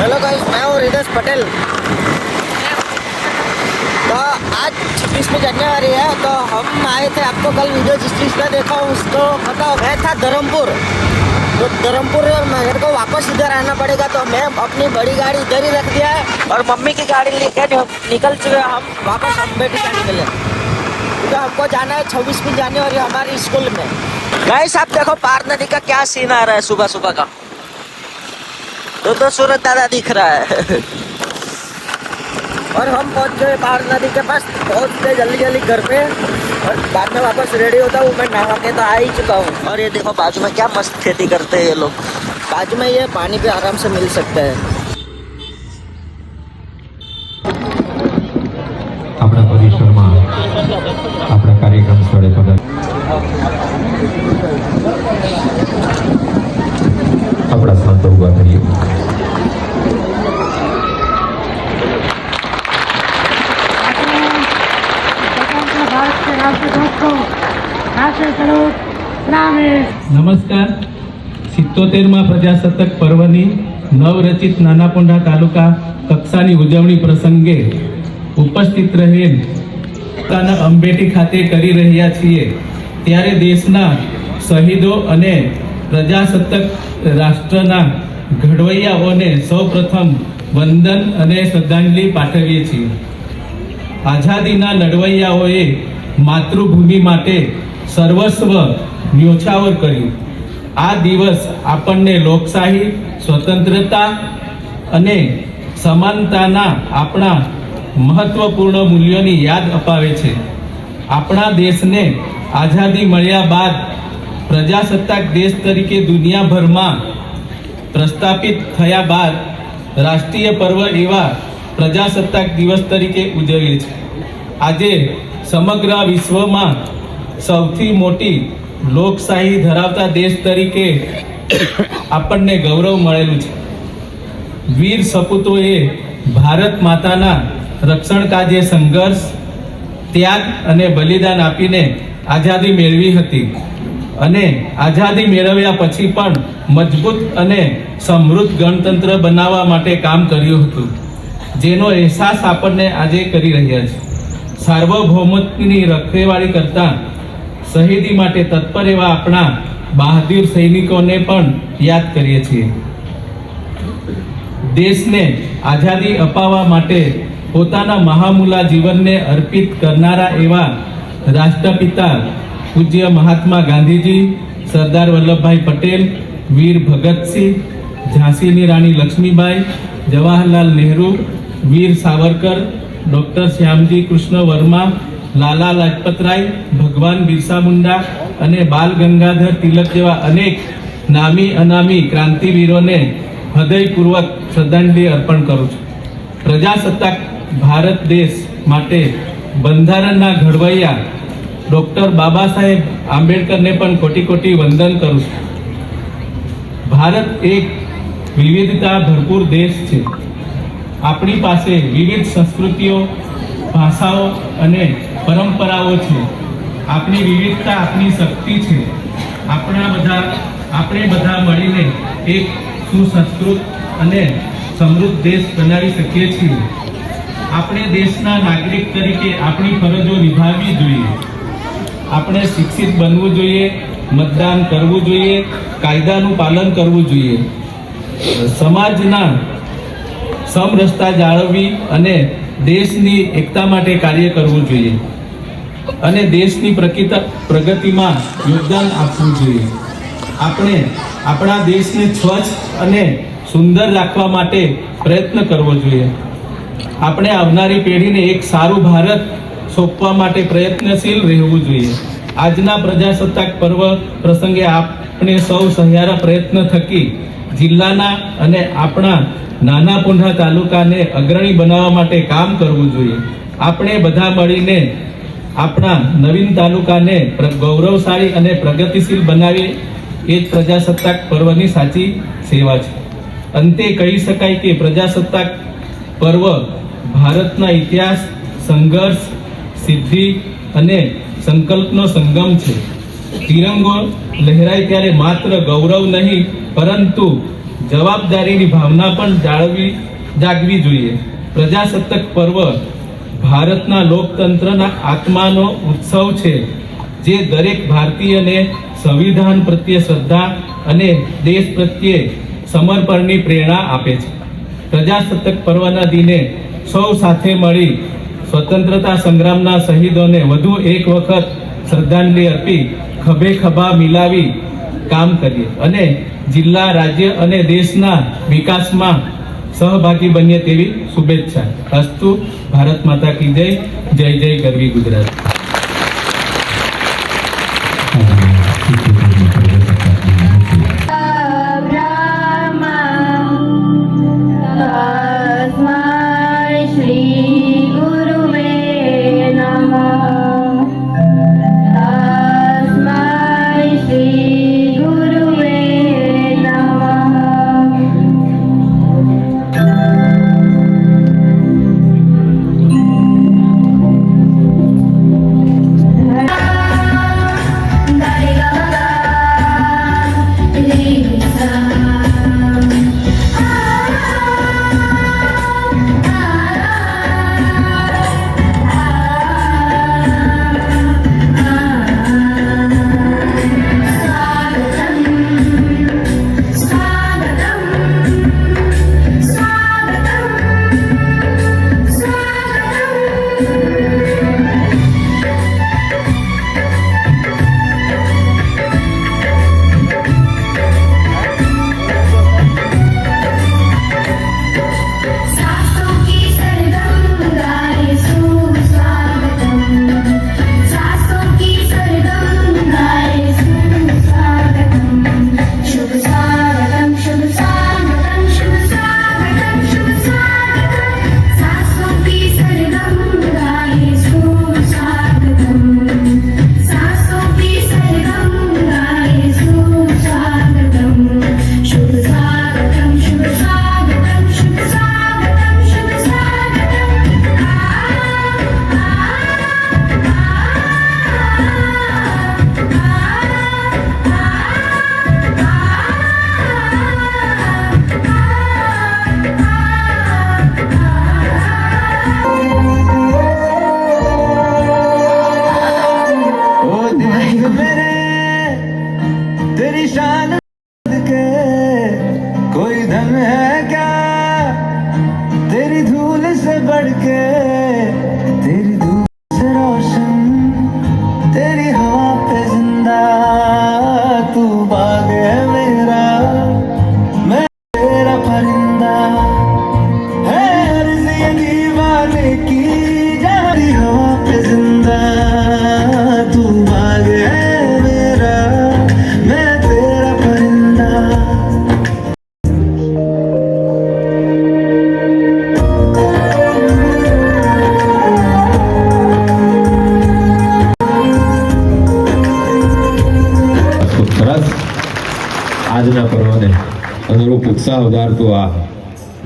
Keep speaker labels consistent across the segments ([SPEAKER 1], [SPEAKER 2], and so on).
[SPEAKER 1] Hello guys, मैं हूँ रितेश पटेल। तो आज छब्बीस छब्बीसवीं जनवरी है तो हम आए थे आपको कल वीडियो जिस चीज़ का देखा उसको पता मैं था धर्मपुर। तो धर्मपुर मेरे को वापस इधर आना पड़ेगा तो मैं अपनी बड़ी गाड़ी इधर ही रख दिया है और मम्मी की गाड़ी लेके जो निकल चुके हम, वापस का निकले तो हमको जाना है छब्बीस छब्बीसवीं जनवरी हमारे स्कूल में। गाइस, आप देखो पार नदी का क्या सीन आ रहा है सुबह सुबह का। तो तो सूरज दादा दिख रहा है और हम पहुंच गए पार नदी के पास पहुंच गए जल्दी जल्दी घर पे और बाद में वापस रेडी होता हूँ मैं नहा के तो आ ही चुका हूँ और ये देखो बाजू में क्या मस्त खेती करते हैं ये लोग बाजू में ये पानी भी आराम से मिल सकता है
[SPEAKER 2] આપણા પરિસરમાં આપણા કાર્યક્રમ સ્થળે પધાર
[SPEAKER 3] નમસ્કાર. સિત્તોતેરમાં પ્રજાસત્તાક પર્વની નવરચિત નાનાપોંઢા તાલુકા કક્ષાની ઉજવણી પ્રસંગે ઉપસ્થિત રહેલ તાલુકાના અંબેટી ખાતે કરી રહ્યા છીએ. ત્યારે દેશના શહીદો અને પ્રજાસત્તાક રાષ્ટ્રના ઘડવૈયાઓને સૌપ્રથમ વંદન અને શ્રદ્ધાંજલિ પાઠવીએ છીએ. આઝાદીના લડવૈયાઓએ માતૃભૂમિ માટે સર્વસ્વ ન્યોછાવર કર્યું આ દિવસ આપણને લોકશાહી, સ્વતંત્રતા અને સમાનતાના આપણા મહત્વપૂર્ણ મૂલ્યોની યાદ અપાવે છે. આપણા દેશને આઝાદી મળ્યા બાદ પ્રજાસત્તાક દેશ તરીકે દુનિયાભરમાં પ્રસ્થાપિત થયા બાદ રાષ્ટ્રીય પર્વ એવા પ્રજાસત્તાક દિવસ તરીકે ઉજવીએ છીએ. આજે સમગ્ર વિશ્વમાં સૌથી મોટી લોકશાહી ધરાવતા દેશ તરીકે આપણને ગૌરવ મળેલું છે. વીર સપૂતોએ ભારત માતાના રક્ષણ કાજે સંઘર્ષ, ત્યાગ અને બલિદાન આપીને આઝાદી મેળવી હતી અને આઝાદી મેળવ્યા પછી પણ મજબૂત અને સમૃદ્ધ ગણતંત્ર બનાવવા માટે કામ કર્યું હતું. જેનો અહેસાસ આપણને આજે કરી રહ્યા છે. સાર્વભૌમત્વની રખેવાળી કરતા શહીદી માટે તત્પર એવા આપણા બહાદુર સૈનિકોને પણ યાદ કરીએ છીએ. દેશને આઝાદી અપાવવા માટે પોતાના મહામૂલા જીવનને અર્પિત કરનારા એવા રાષ્ટ્રપિતા પૂજ્ય મહાત્મા ગાંધીજી, સરદાર વલ્લભભાઈ પટેલ, વીર ભગતસિંહ, ઝાંસીની રાણી લક્ષ્મીબાઈ, જવાહરલાલ નહેરુ, વીર સાવરકર, ડૉક્ટર શ્યામજી કૃષ્ણ વર્મા લાલા લાજપતરાય ભગવાન બિરસા મુંડા અને બાલ ગંગાધર તિલક જેવા અનેક નામી અનામી ક્રાંતિવીરોને હૃદયપૂર્વક શ્રદ્ધાંજલિ અર્પણ કરું છું. પ્રજાસત્તાક ભારત દેશ માટે બંધારણના ઘડવૈયા ડૉક્ટર બાબા સાહેબ આંબેડકરને પણ કોટી કોટી વંદન કરું છું. ભારત એક વિવિધતા ભરપૂર દેશ છે. આપણી પાસે વિવિધ સંસ્કૃતિઓ, ભાષાઓ અને પરંપરાઓ છે. આપણી વિવિધતા, આપણી શક્તિ છે. આપણા બધા, આપણે બધા મળીને એક સુસંસ્કૃત અને સમૃદ્ધ દેશ બનાવી શકીએ છીએ. આપણે દેશના નાગરિક તરીકે આપણી ફરજો નિભાવવી જોઈએ. આપણે શિક્ષિત બનવું જોઈએ, મતદાન કરવું જોઈએ, કાયદાનું પાલન કરવું જોઈએ. સમાજના સમરસતા જાળવવી અને દેશની એકતા માટે કાર્ય કરવું જોઈએ. અને દેશની પ્રગતિમાં યોગદાન આપવું જોઈએ. આપણે આપણા દેશને સ્વચ્છ અને સુંદર રાખવા માટે પ્રયત્ન કરવો જોઈએ. આપણે આવનારી પેઢીને એક સારું ભારત સોંપવા માટે પ્રયત્નશીલ રહેવું જોઈએ. આજના પ્રજાસત્તાક પર્વ પ્રસંગે આપણે સૌ સહિયારા પ્રયત્ન થકી જિલ્લાના અને આપણા નાના પુંઢા તાલુકાને અગ્રણી બનાવવા માટે કામ કરવું જોઈએ. આપણે બધા મળીને આપણા નવીન તાલુકાને ગૌરવશાળી અને પ્રગતિશીલ બનાવે એ જ પ્રજાસત્તાક પર્વની સાચી સેવા છે. અંતે કહી શકાય કે પ્રજાસત્તાક પર્વ ભારતના ઇતિહાસ, સંઘર્ષ, સિદ્ધિ અને સંકલ્પનો સંગમ છે. તિરંગો લહેરાય ત્યારે માત્ર ગૌરવ નહીં, પરંતુ
[SPEAKER 4] જવાબદારીની ભાવના પણ જાળવી, જાગવી જોઈએ. પ્રજાસત્તાક પર્વ ભારતના લોકતંત્રના આત્માનો ઉત્સવ છે, જે દરેક ભારતીયને સંવિધાન પ્રત્યે શ્રદ્ધા અને દેશ પ્રત્યે સમર્પણની પ્રેરણા આપે છે. પ્રજાસત્તાક પર્વના દિને સૌ સાથે મળી સ્વતંત્રતા સંગ્રામના શહીદોને વધુ એક વખત શ્રદ્ધાંજલિ અર્પી ખભે ખભા મિલાવી કામ કરીએ અને જિલ્લા, રાજ્ય અને દેશના વિકાસમાં સહભાગી બનીએ તેવી શુભેચ્છા. અસ્તુ ભારત માતા કી જય જય જય ગરવી ગુજરાત.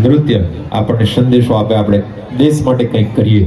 [SPEAKER 5] નૃત્ય આપણને સંદેશો આપે આપણે દેશ માટે કંઈક કરીએ.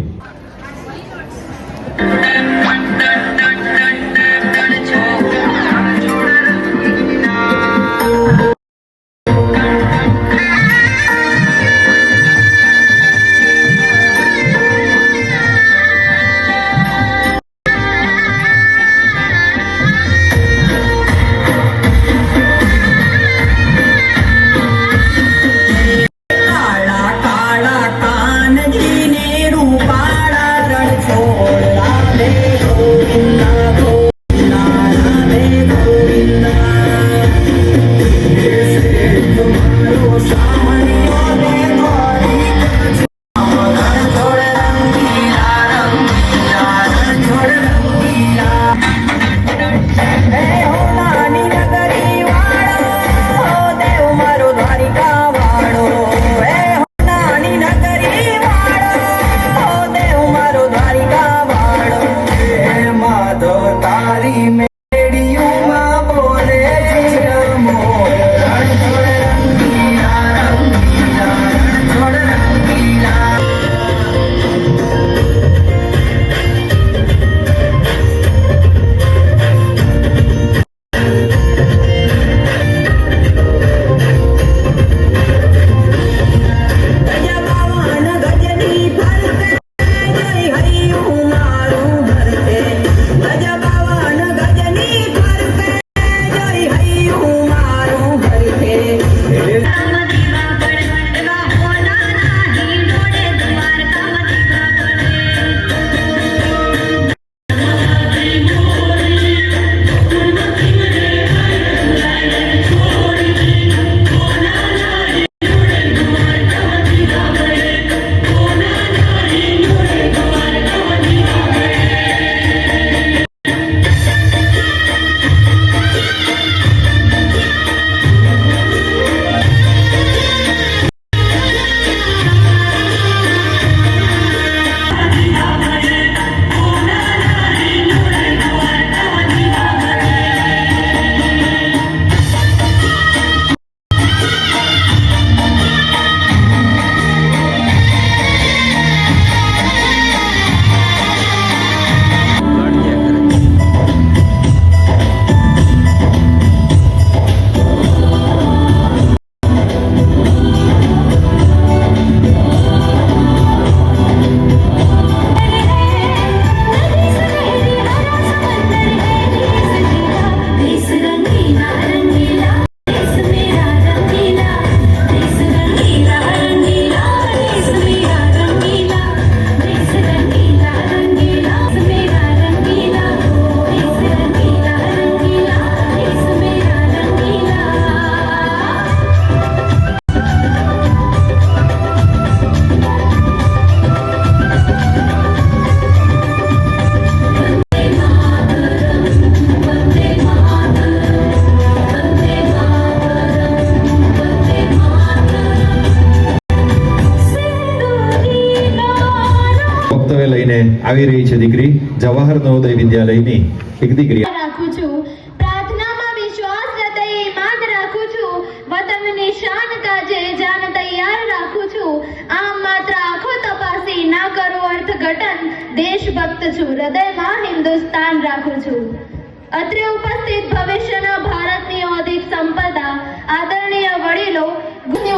[SPEAKER 2] લઈને આવી રહી છે દીકરી. જવાહર નવોદય વિદ્યાલયની એક દીકરી.
[SPEAKER 6] રાખું છું. પ્રાર્થનામાં વિશ્વાસ હૃદયે માન રાખું છું. વતનની શાન કાજે જાન તૈયાર રાખું છું. આમ માત્ર આંખો તપાસી ના કરો અર્થઘટન. દેશભક્ત છું, હૃદયમાં હિન્દુસ્તાન રાખું છું. અત્રે ઉપસ્થિત ભવિષ્યના ભારતની અધિક સંપદા, આદરણીય વડીલો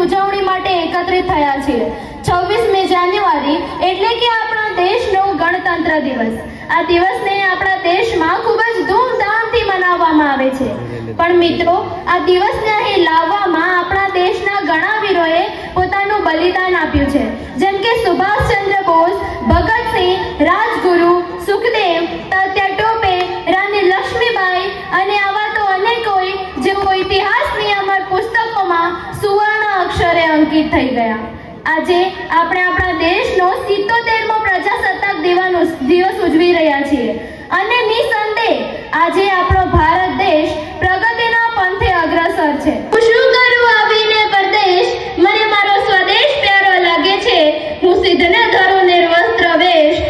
[SPEAKER 6] ઉજવણી માટે એકત્રિત થયા છીએ છવ્વીસમી જાન્યુઆરી એટલે કે આપણા દેશનો ગણતંત્ર દિવસ. આ દિવસને આપણા દેશમાં ખૂબ જ ધૂમધામથી મનાવવામાં આવે છે. પણ મિત્રો, આ દિવસને અહીં લાવવામાં આપણા દેશના ઘણા વીરોએ પોતાનું બલિદાન આપ્યું છે. જેમ કે સુભાષચંદ્ર બોઝ, ભગતસિંહ, રાજગુરુ, સુખદેવ, તાત્યા ટોપે રાની લક્ષ્મીબાઈ અને આવા તો અનેકોય જેઓ ઇતિહાસની અમર પુસ્તકોમાં સુવર્ણ અક્ષરે અંકિત થઈ ગયા. આજે આપણે આપણા દેશનો સિત્તોતેરમો પ્રજાસત્તાક દેવાનો દિવસ ઉજવી રહ્યા છીએ. અને નિસંદેહ, આજે આપણો ભારત દેશ પ્રગતિના પંથે અગ્રસર છે. હું શું કરું આવીને પરદેશ? મને મારો સ્વદેશ પ્યારો લાગે છે. હું સિદ્ધને ધરું નિર્વસ્ત્ર વેશ.